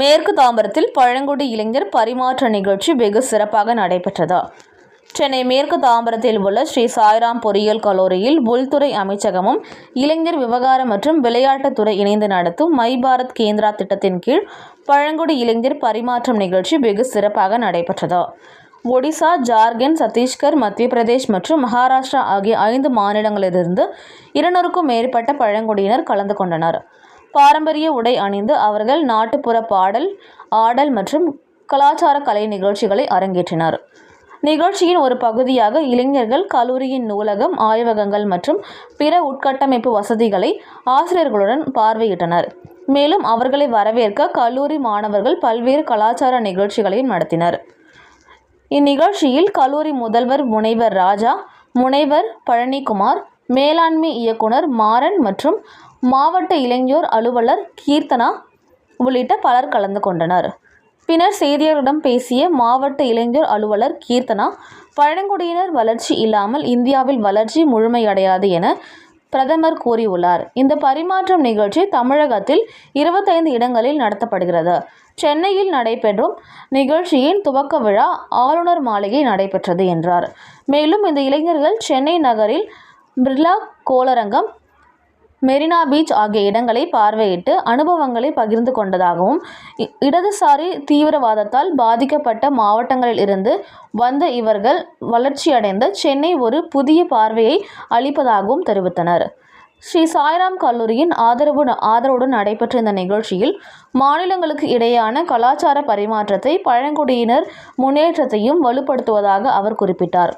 மேற்கு தாம்பரத்தில் பழங்குடி இளைஞர் பரிமாற்ற நிகழ்ச்சி வெகு சிறப்பாக நடைபெற்றது. சென்னை மேற்கு தாம்பரத்தில் உள்ள ஸ்ரீ சாய்ராம் பொறியியல் கல்லூரியில் உள்துறை அமைச்சகமும் இளைஞர் விவகாரம் மற்றும் விளையாட்டுத்துறை இணைந்து நடத்தும் மை பாரத் கேந்திரா திட்டத்தின் கீழ் பழங்குடி இளைஞர் பரிமாற்றம் நிகழ்ச்சி வெகு சிறப்பாக நடைபெற்றது. ஒடிசா ஜார்க்கண்ட் சத்தீஸ்கர் மத்திய பிரதேஷ் மற்றும் மகாராஷ்டிரா ஆகிய ஐந்து மாநிலங்களிலிருந்து இருநூறுக்கும் மேற்பட்ட பழங்குடியினர் கலந்து கொண்டனர். பாரம்பரிய உடை அணிந்து அவர்கள் நாட்டுப்புற பாடல் ஆடல் மற்றும் கலாச்சார கலை நிகழ்ச்சிகளை அரங்கேற்றினர். நிகழ்ச்சியின் ஒரு பகுதியாக இளைஞர்கள் கல்லூரியின் நூலகம் ஆய்வகங்கள் மற்றும் பிற உட்கட்டமைப்பு வசதிகளை ஆசிரியர்களுடன் பார்வையிட்டனர். மேலும் அவர்களை வரவேற்க கல்லூரி மாணவர்கள் பல்வேறு கலாச்சார நிகழ்ச்சிகளையும் நடத்தினர். இந்நிகழ்ச்சியில் கல்லூரி முதல்வர் முனைவர் ராஜா முனைவர் பழனிக்குமார் மேலாண்மை இயக்குனர் மாறன் மற்றும் மாவட்ட இளைஞர் அலுவலர் கீர்த்தனா உள்ளிட்ட பலர் கலந்து கொண்டனர். பின்னர் செய்தியாளர்களிடம் பேசிய மாவட்ட இளைஞர் அலுவலர் கீர்த்தனா பழங்குடியினர் வளர்ச்சி இல்லாமல் இந்தியாவில் வளர்ச்சி முழுமையடையாது என பிரதமர் கூறியுள்ளார். இந்த பரிமாற்றம் நிகழ்ச்சி தமிழகத்தில் இருபத்தைந்து இடங்களில் நடத்தப்படுகிறது. சென்னையில் நடைபெறும் நிகழ்ச்சியின் துவக்க விழா ஆளுநர் மாளிகை நடைபெற்றது என்றார். மேலும் இந்த இளைஞர்கள் சென்னை நகரில் பிர்லா கோளரங்கம் மெரினா பீச் ஆகிய இடங்களை பார்வையிட்டு அனுபவங்களை பகிர்ந்து கொண்டதாகவும் இ- இடதுசாரி தீவிரவாதத்தால் பாதிக்கப்பட்ட மாவட்டங்களில் இருந்து வந்த இவர்கள் வளர்ச்சியடைந்த சென்னை ஒரு புதிய பார்வையை அளிப்பதாகவும் தெரிவித்தனர். ஸ்ரீ சாய்ராம் கல்லூரியின் ஆதரவு ஆதரவுடன் நடைபெற்ற இந்த நிகழ்ச்சியில் மாநிலங்களுக்கு இடையான கலாச்சார பரிமாற்றத்தை பழங்குடியினர் முன்னேற்றத்தையும் வலுப்படுத்துவதாக அவர் குறிப்பிட்டார்.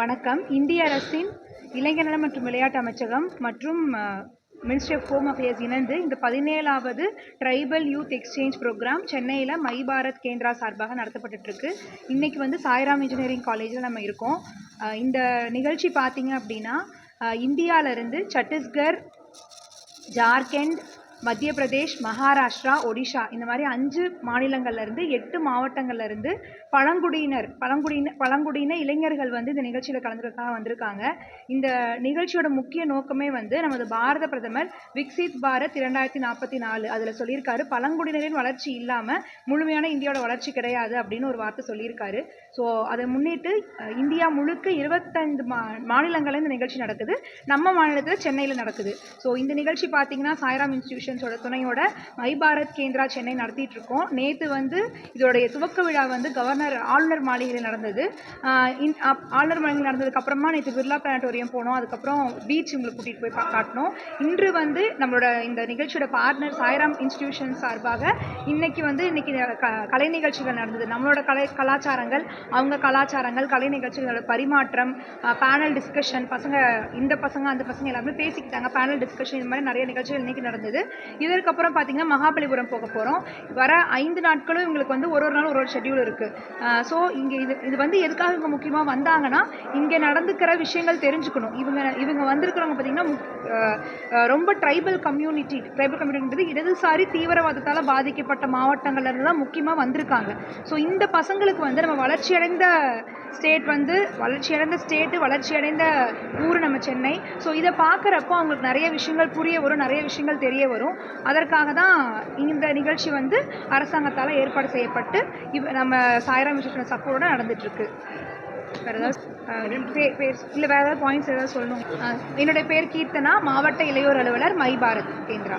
வணக்கம். இந்திய அரசின் இளைஞர் மற்றும் விளையாட்டு அமைச்சகம் மற்றும் மினிஸ்ட்ரி ஆஃப் ஹோம் அஃபேர்ஸ் இணைந்து இந்த பதினேழாவது ட்ரைபல் யூத் எக்ஸ்சேஞ்ச் ப்ரோக்ராம் சென்னையில் மை பாரத் கேந்திரா சார்பாக நடத்தப்பட்டுருக்கு இன்றைக்கி வந்து சாய்ராம் இன்ஜினியரிங் காலேஜில் நம்ம இருக்கோம். இந்த நிகழ்ச்சி பார்த்திங்க அப்படின்னா இந்தியாவிலேருந்து சட்டீஸ்கர் சத்தீஸ்கர் ஜார்க்கண்ட் மத்திய பிரதேஷ் மகாராஷ்டிரா ஒடிஷா இந்த மாதிரி அஞ்சு மாநிலங்கள்லேருந்து எட்டு மாவட்டங்கள்லேருந்து பழங்குடியினர் பழங்குடியின பழங்குடியின இளைஞர்கள் வந்து இந்த நிகழ்ச்சியில் கலந்துக்கிறதுக்காக வந்திருக்காங்க. இந்த நிகழ்ச்சியோட முக்கிய நோக்கமே வந்து நமது பாரத பிரதமர் விக்சித் பாரத் இரண்டாயிரத்தி நாற்பத்தி நாலு அதில் சொல்லியிருக்காரு பழங்குடியினரின் வளர்ச்சி இல்லாமல் முழுமையான இந்தியாவோட வளர்ச்சி கிடையாது அப்படின்னு ஒரு வார்த்தை சொல்லியிருக்காரு. ஸோ அதை முன்னிட்டு இந்தியா முழுக்க இருபத்தைந்து மா மாநிலங்களில் இந்த நிகழ்ச்சி நடக்குது. நம்ம மாநிலத்தில் சென்னையில் நடக்குது. ஸோ இந்த நிகழ்ச்சி பார்த்தீங்கன்னா சாய்ராம் இன்ஸ்டிடியூஷன்ஸோட துணையோட மை பாரத் கேந்திரா சென்னை நடத்திட்டு இருக்கோம் நேற்று வந்து இதோடைய துவக்க விழா வந்து கவர்னர் ஆளுநர் மாளிகையில் நடந்தது. இன்- ஆளுநர் மாளிகையில் நடந்ததுக்கப்புறமா நேற்று பிர்லா பிளானட்டோரியம் போனோம். அதுக்கப்புறம் பீச் உங்களுக்கு கூட்டிகிட்டு போய் காட்டினோம். இன்று வந்து நம்மளோட இந்த நிகழ்ச்சியோட பார்ட்னர் சாய்ராம் இன்ஸ்டிடியூஷன் சார்பாக இன்னைக்கு வந்து இன்னைக்கு க- கலை நிகழ்ச்சிகள் நடந்தது. நம்மளோட கலை கலாச்சாரங்கள் அவங்க கலாச்சாரங்கள் கலை நிகழ்ச்சிகளோட பரிமாற்றம் பேனல் டிஸ்கஷன் பசங்க இந்த பசங்க அந்த பசங்க எல்லாருமே பேசிக்கிட்டாங்க. பேனல் டிஸ்கஷன் இந்த மாதிரி நிறைய நிகழ்ச்சிகள் இன்னைக்கு நடந்தது. இதற்கப்புறம் பார்த்தீங்கன்னா மகாபலிபுரம் போக போகிறோம் வர ஐந்து நாட்களும் இவங்களுக்கு வந்து ஒரு ஒரு நாள் ஒரு ஒரு ஷெட்யூல் இருக்குது ஸோ இங்கே இது இது வந்து எதுக்காக இவங்க முக்கியமாக வந்தாங்கன்னா இங்கே நடந்துக்கிற விஷயங்கள் தெரிஞ்சுக்கணும். இவங்க இவங்க வந்திருக்கிறவங்க பார்த்தீங்கன்னா ரொம்ப ட்ரைபல் கம்யூனிட்டி ட்ரைபல் கம்யூனிட்டின்றது இடதுசாரி தீவிரவாதத்தால் பாதிக்கப்பட்ட மாவட்டங்கள்ல இருந்து தான் முக்கியமாக வந்திருக்காங்க. ஸோ இந்த பசங்களுக்கு வந்து நம்ம வளர்ச்சியடைந்த ஸ்டேட் வந்து வளர்ச்சியடைந்த ஸ்டேட்டு வளர்ச்சியடைந்த ஊர் நம்ம சென்னை. ஸோ இதை பார்க்குறப்போ அவங்களுக்கு நிறைய விஷயங்கள் புரிய வரும் நிறைய விஷயங்கள் தெரிய வரும். அதற்காக தான் இந்த நிகழ்ச்சி வந்து அரசாங்கத்தால் ஏற்பாடு செய்யப்பட்டு இவ் நம்ம சாய்ராம் மிஷன் சப்போர்ட்டோட நடந்துட்டுருக்கு. வேறு ஏதாவது பே- பேர் இல்லை வேறு ஏதாவது பாயிண்ட்ஸ் ஏதாவது சொல்லணும்? என்னுடைய பேர் கீர்த்தனா மாவட்ட இளையோர் அலுவலர் மை பாரத் கேந்திரா.